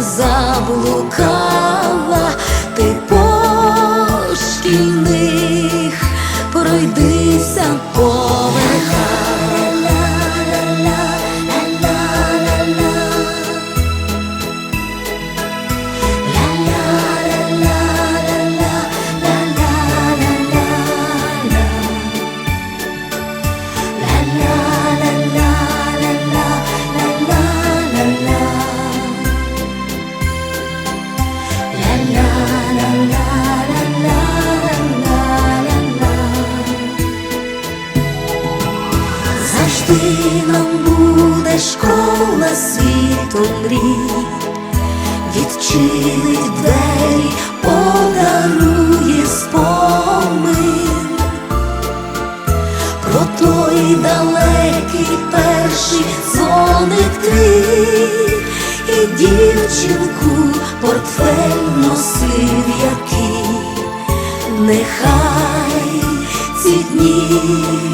заблукала, Завжди нам буде школа світу мрій, відчинить двері, подарує спомин про той далекий перший дзвоник твій і дівчинку портфель носив який. Нехай ці дні